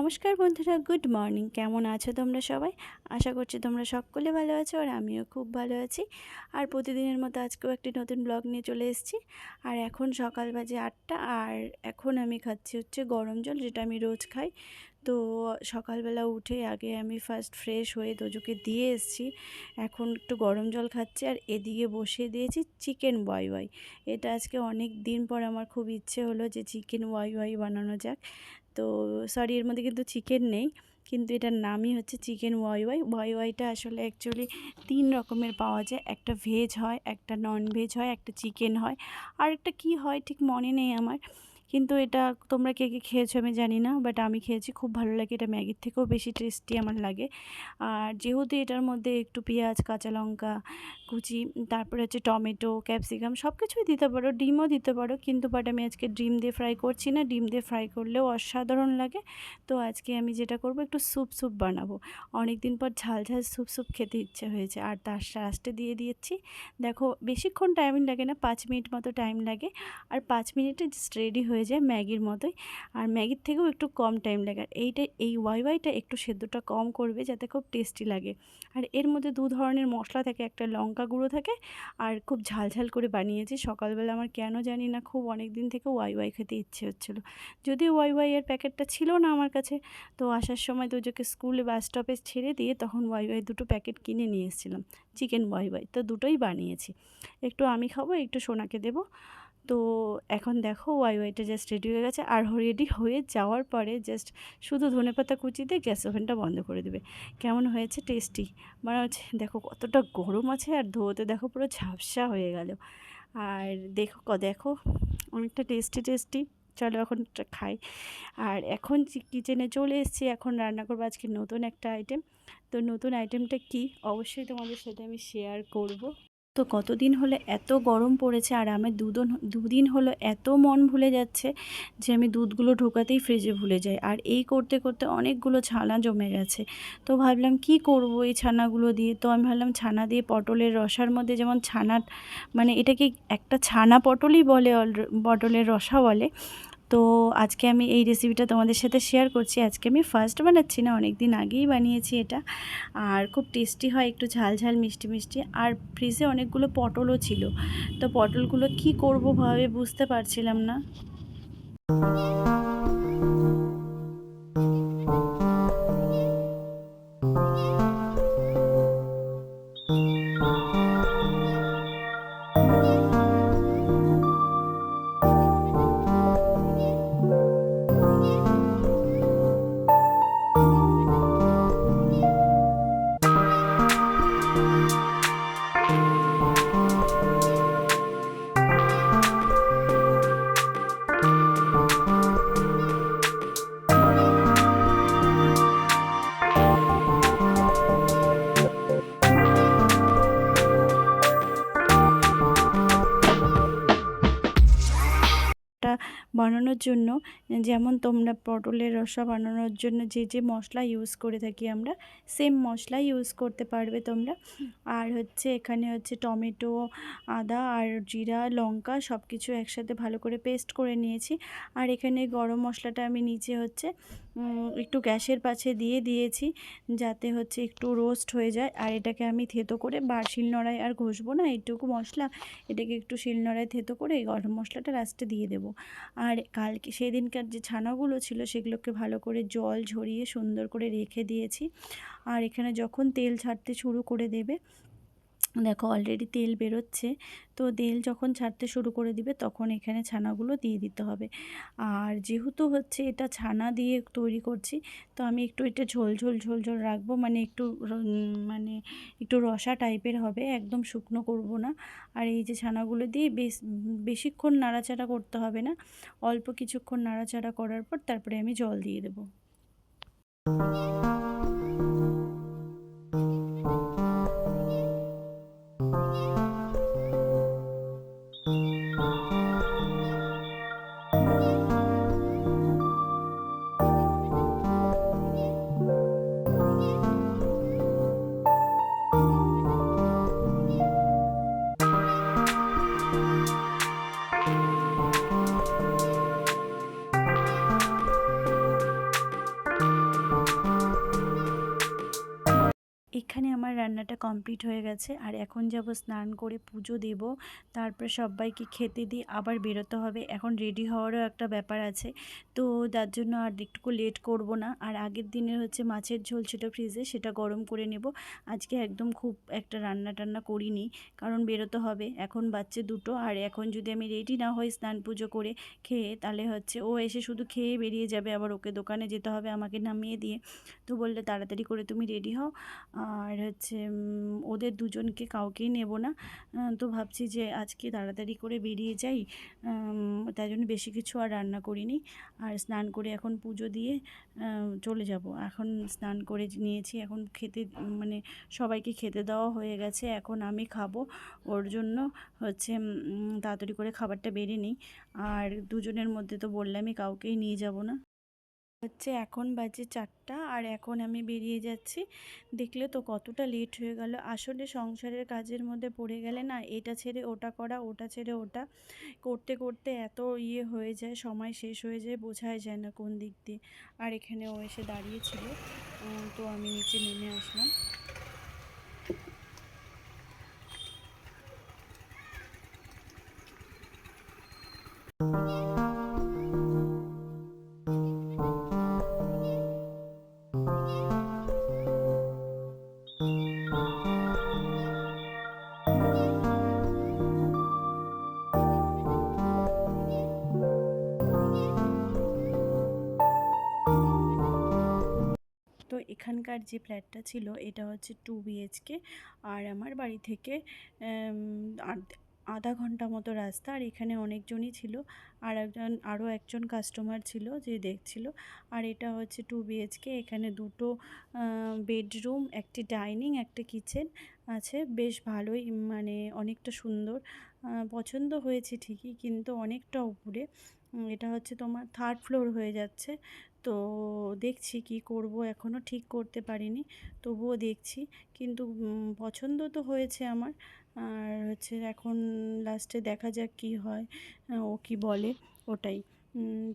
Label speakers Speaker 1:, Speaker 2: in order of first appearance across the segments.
Speaker 1: নমস্কার বন্ধুরা, good morning. কেমন আছো তোমরা সবাই? আশা করছি তোমরা সকলে ভালো আছো আর আমিও খুব ভালো আছি। আর প্রতিদিনের মতো আজকেও একটি নতুন ব্লগ নিয়ে চলে এসেছি। আর এখন সকাল বাজে আটটা, আর এখন আমি খাচ্ছি হচ্ছে গরম জল, যেটা আমি রোজ খাই। তো সকালবেলা উঠে আগে আমি ফার্স্ট ফ্রেশ হয়ে দোজোকে দিয়ে এসেছি। এখন একটু গরম জল খাচ্ছি আর এদিকে বসিয়ে দিয়েছি চিকেন ওয়াই ওয়াই। এটা আজকে অনেক দিন পর আমার খুব ইচ্ছে হলো যে চিকেন ওয়াই ওয়াই বানানো যাক। তো সরি, এর মধ্যে কিন্তু চিকেন নেই, কিন্তু এটার নামই হচ্ছে চিকেন ওয়াই ওয়াই। ওয়াই ওয়াইটা আসলে অ্যাকচুয়ালি তিন রকমের পাওয়া যায়। একটা ভেজ হয়, একটা নন ভেজ হয়, একটা চিকেন হয়। আর একটা কি হয় ঠিক মনে নেই আমার। কিন্তু এটা তোমরা কে কে খেয়েছো আমি জানি না বাট আমি খেয়েছি, খুব ভালো লাগে। এটা ম্যাগির থেকেও বেশি টেস্টি আমার লাগে। আর যেহেতু এটার মধ্যে একটু পেঁয়াজ, কাঁচা লঙ্কা, কুচি, তারপরে হচ্ছে টমেটো, ক্যাপসিকাম সব কিছুই দিতে পারো, ডিমও দিতে পারো, কিন্তু বাট আমি আজকে ডিম দিয়ে ফ্রাই করছি না। ডিম দিয়ে ফ্রাই করলেও অসাধারণ লাগে। তো আজকে আমি যেটা করব, একটু স্যুপ স্যুপ বানাবো। অনেক দিন পর ঝাল ঝাল স্যুপ স্যুপ খেতে ইচ্ছে হয়েছে। আর তার লাস্টে দিয়ে দিয়েছি দেখো বেশিক্ষণ টাইম লাগে না, পাঁচ মিনিট মতো টাইম লাগে। আর পাঁচ মিনিটে জাস্ট রেডি হয়ে যায় ম্যাগির মতোই। আর ম্যাগির থেকেও একটু কম টাইম লাগে। আর এইটা, এই ওয়াইওয়াইটা একটু সেদ্ধটা কম করবে যাতে খুব টেস্টি লাগে। আর এর মধ্যে দু ধরনের মশলা থাকে। একটা লঙ্কা গুঁড়ো থাকে আর খুব ঝাল ঝাল করে বানিয়েছি। সকালবেলা আমার কেন জানি না খুব অনেক দিন থেকে ওয়াই ওয়াই খেতে ইচ্ছে হচ্ছিল। যদিও ওয়াই ওয়াই এর প্যাকেটটা ছিল না আমার কাছে। তো আসার সময় তো স্কুলে বাস স্টপে ছেড়ে দিয়ে তখন ওয়াই ওয়াই দুটো প্যাকেট কিনে নিয়ে এসেছিলাম। চিকেন ওয়াই ওয়াই তো দুটোই বানিয়েছি। একটু আমি খাব, একটু সোনাকে দেবো। তো এখন দেখো ওয়াই ওয়াইটা জাস্ট রেডি হয়ে গেছে। আর রেডি হয়ে যাওয়ার পরে জাস্ট শুধু ধনে পাতা কুচি দিয়ে গ্যাস ওভেনটা বন্ধ করে দেবে। কেমন হয়েছে? টেস্টি মানে হচ্ছে দেখো কতটা গরম আছে আর ধোতে দেখো পুরো ঝাপসা হয়ে গেল। আর দেখো দেখো অনেকটা টেস্টি টেস্টি চলো এখন খাই। আর এখন কিচেনে চলে এসেছি, এখন রান্না করব আজকে নতুন একটা আইটেম তো নতুন আইটেমটা কি? অবশ্যই তোমাদের সাথে আমি শেয়ার করব। তো কতদিন হলে এত গরম পড়েছে আর আমার দুদিন দুদিন হলো এত মন ভুলে যাচ্ছে যে আমি দুধগুলো ঢোকাতেই ফ্রিজে ভুলে যাই। আর এই করতে করতে অনেকগুলো ছানা জমে গেছে। তো ভাবলাম কি করব এই ছানাগুলো দিয়ে? তো আমি ভাবলাম ছানা দিয়ে পটলের রসার মধ্যে যেমন ছানা মানে এটাকে একটা ছানা পটলই বলে পটলের রসা বলে তো আজকে আমি এই রেসিপিটা তোমাদের সাথে শেয়ার করছি। আজকে আমি ফার্স্ট বানাচ্ছি না অনেক দিন আগেই বানিয়েছি এটা। আর খুব টেস্টি হয়, একটু ঝাল ঝাল, মিষ্টি মিষ্টি। আর ফ্রিজে অনেকগুলো পটলও ছিল। তো পটলগুলো কি করব ভাবে বুঝতে পারছিলাম না। বানানোর জন্য, যেমন তোমরা পটলের রসা বানানোর জন্য যে যে মশলা ইউজ করে থাকি আমরা সেম মশলা ইউজ করতে পারবে তোমরা। আর হচ্ছে এখানে হচ্ছে টমেটো, আদা আর জিরা, লঙ্কা সব কিছু একসাথে ভালো করে পেস্ট করে নিয়েছি। আর এখানে গরম মশলাটা আমি নিচে হচ্ছে একটু গ্যাসের পাশে দিয়ে দিয়েছি যাতে হচ্ছে একটু রোস্ট হয়ে যায়। আর এটাকে আমি থেতো করে বা শিলনোড়ায় আর ঘষবো না, এইটুকু মশলা, এটাকে একটু শিলনোড়ায় থেতো করে এই গরম মশলাটা লাস্টে দিয়ে দেবো। আর কালকে সেদিনকার যে ছানাগুলো ছিল সেগুলোকে ভালো করে জল ঝরিয়ে সুন্দর করে রেখে দিয়েছি। আর এখানে যখন তেল ছাড়তে শুরু করে দেবে দেখো অলরেডি তেল বেরোচ্ছে, তো তেল যখন ছাড়তে শুরু করে দিবে তখন এখানে ছানাগুলো দিয়ে দিতে হবে। আর যেহেতু হচ্ছে এটা ছানা দিয়ে তৈরি করছি, তো আমি একটু এটা ঝোল ঝোল ঝোল ঝোল রাখব মানে একটু মানে একটু রসা টাইপের হবে, একদম শুকনো করব না। আর এই যে ছানাগুলো দিয়ে বেশ, বেশিক্ষণ নাড়াচাড়া করতে হবে না, অল্প কিছুক্ষণ নাড়াচাড়া করার পর তারপরে আমি জল দিয়ে দেবো। কমপ্লিট হয়ে গেছে। আর এখন যাব স্নান করে পুজো দেব। তারপর সবাইকে খেতে দিয়ে আবার বেরোতে হবে। এখন রেডি হওয়ারও একটা ব্যাপার আছে। তো তার জন্য আর একটুকু লেট করব না। আর আগের দিনের হচ্ছে মাছের ঝোল ছিল ফ্রিজে সেটা গরম করে নেব। আজকে একদম খুব একটা রান্না টান্না করিনি, কারণ বেরোতে হবে। এখন বাচ্চা দুটো। আর এখন যদি আমি রেডি না হই স্নান পুজো করে খেয়ে, তাহলে হচ্ছে ও এসে শুধু খেয়ে বেরিয়ে যাবে। আবার ওকে দোকানে যেতে হবে আমাকে নামিয়ে দিয়ে। তো বললে তাড়াতাড়ি করে তুমি রেডি হও। আর হচ্ছে ওদের দুজনকে কাউকেই নেব না। তো ভাবছি যে আজকে তাড়াতাড়ি করে বেরিয়ে যাই। তাই জন্য বেশি কিছু আর রান্না করিনি। আর স্নান করে এখন পুজো দিয়ে চলে যাব। এখন স্নান করে নিয়েছি। এখন খেতে মানে সবাইকে খেতে দেওয়া হয়ে গেছে। এখন আমি খাব। ওর জন্য হচ্ছে তাড়াতাড়ি করে খাবারটা বেরিয়ে নিই। আর দুজনের মধ্যে তো বললামই কাউকেই নিয়ে যাব না। হচ্ছে এখন বাজে চারটা আর এখন আমি বেরিয়ে যাচ্ছি। দেখলে তো কতটা লেট হয়ে গেল। আসলে সংসারের কাজের মধ্যে পড়ে গেলে না, এটা ছেড়ে ওটা করা, ওটা ছেড়ে ওটা করতে করতে এত ইয়ে হয়ে যায়, সময় শেষ হয়ে যায়, বোঝাই যায় না কোন দিক দিয়ে। আর এখানে ও এসে দাঁড়িয়েছিল। তো আমি নিচে নেমে আসলাম। তো এখানকার যে ফ্ল্যাটটা ছিল, এটা হচ্ছে টু বিএইচকে আর আমার বাড়ি থেকে আধা ঘণ্টা মতো রাস্তা। আর এখানে অনেকজনই ছিল। আর একজন, আরও একজন কাস্টমার ছিল যে দেখছিল। আর এটা হচ্ছে টু বিএইচকে এখানে দুটো বেডরুম একটি ডাইনিং একটা কিচেন আছে। বেশ ভালোই মানে অনেকটা সুন্দর। পছন্দ হয়েছে ঠিকই, কিন্তু অনেকটা উপরে। এটা হচ্ছে তোমার থার্ড ফ্লোর হয়ে যাচ্ছে। তো দেখছি কি করব এখনও ঠিক করতে পারিনি, তবুও দেখছি। কিন্তু পছন্দ তো হয়েছে আমার। আর হচ্ছে এখন লাস্টে দেখা যাক কি হয় ও কি বলে ওটাই।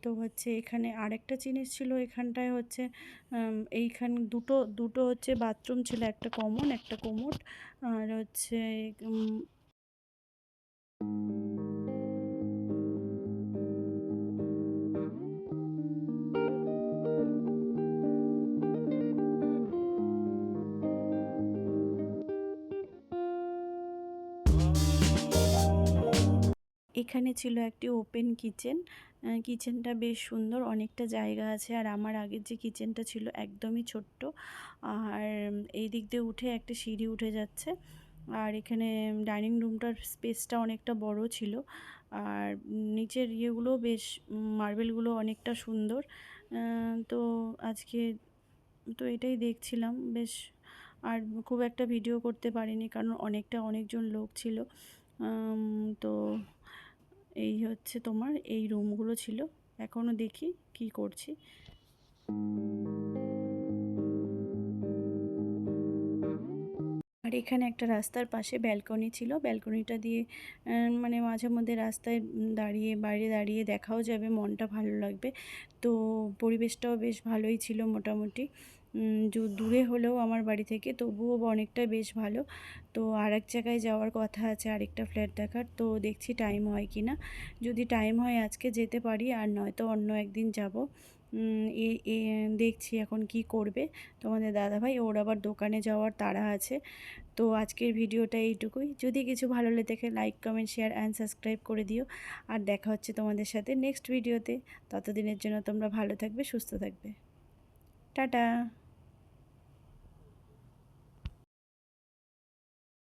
Speaker 1: তো হচ্ছে এখানে আরেকটা জিনিস ছিল এখানটায় হচ্ছে এইখান দুটো দুটো হচ্ছে বাথরুম ছিল, একটা কমন একটা কোমোড আর হচ্ছে এখানে ছিল একটি ওপেন কিচেন কিচেনটা বেশ সুন্দর, অনেকটা জায়গা আছে, আর আমার আগের যে কিচেনটা ছিল একদমই ছোট্ট। আর এই দিক দিয়ে উঠে একটা সিঁড়ি উঠে যাচ্ছে, আর এখানে ডাইনিং রুমটার স্পেসটা অনেকটা বড় ছিল। আর নিচের ইয়েগুলো বেশ মার্বেলগুলো অনেকটা সুন্দর। তো আজকে তো এটাই দেখছিলাম, বেশ, আর খুব একটা ভিডিও করতে পারিনি, কারণ অনেকটা অনেকজন লোক ছিল। তো এই হচ্ছে তোমার এই রুমগুলো ছিল। এখনও দেখি কি করছি। আর এখানে একটা রাস্তার পাশে ব্যালকনি ছিল। ব্যালকনিটা দিয়ে মানে মাঝে মধ্যে রাস্তায় দাঁড়িয়ে, বাইরে দাঁড়িয়ে দেখাও যাবে, মনটা ভালো লাগবে। তো পরিবেশটাও বেশ ভালোই ছিল মোটামুটি। দূরে হলেও আমার বাড়ি থেকে, তবুও অনেকটাই বেশ ভালো। তো আর এক জায়গায় যাওয়ার কথা আছে, আরেকটা ফ্ল্যাট দেখার। তো দেখছি টাইম হয় কি না যদি টাইম হয় আজকে যেতে পারি, আর নয়তো অন্য একদিন যাব। দেখছি এখন কি করবে তোমাদের দাদাভাই। ওর আবার দোকানে যাওয়ার তাড়া আছে। তো আজকের ভিডিওটা এইটুকুই। যদি কিছু ভালো লেগে দেখে like comment share and subscribe করে দিও। আর দেখা হচ্ছে তোমাদের সাথে নেক্সট ভিডিওতে ততদিনের জন্য তোমরা ভালো থাকবে, সুস্থ থাকবে। টাটা!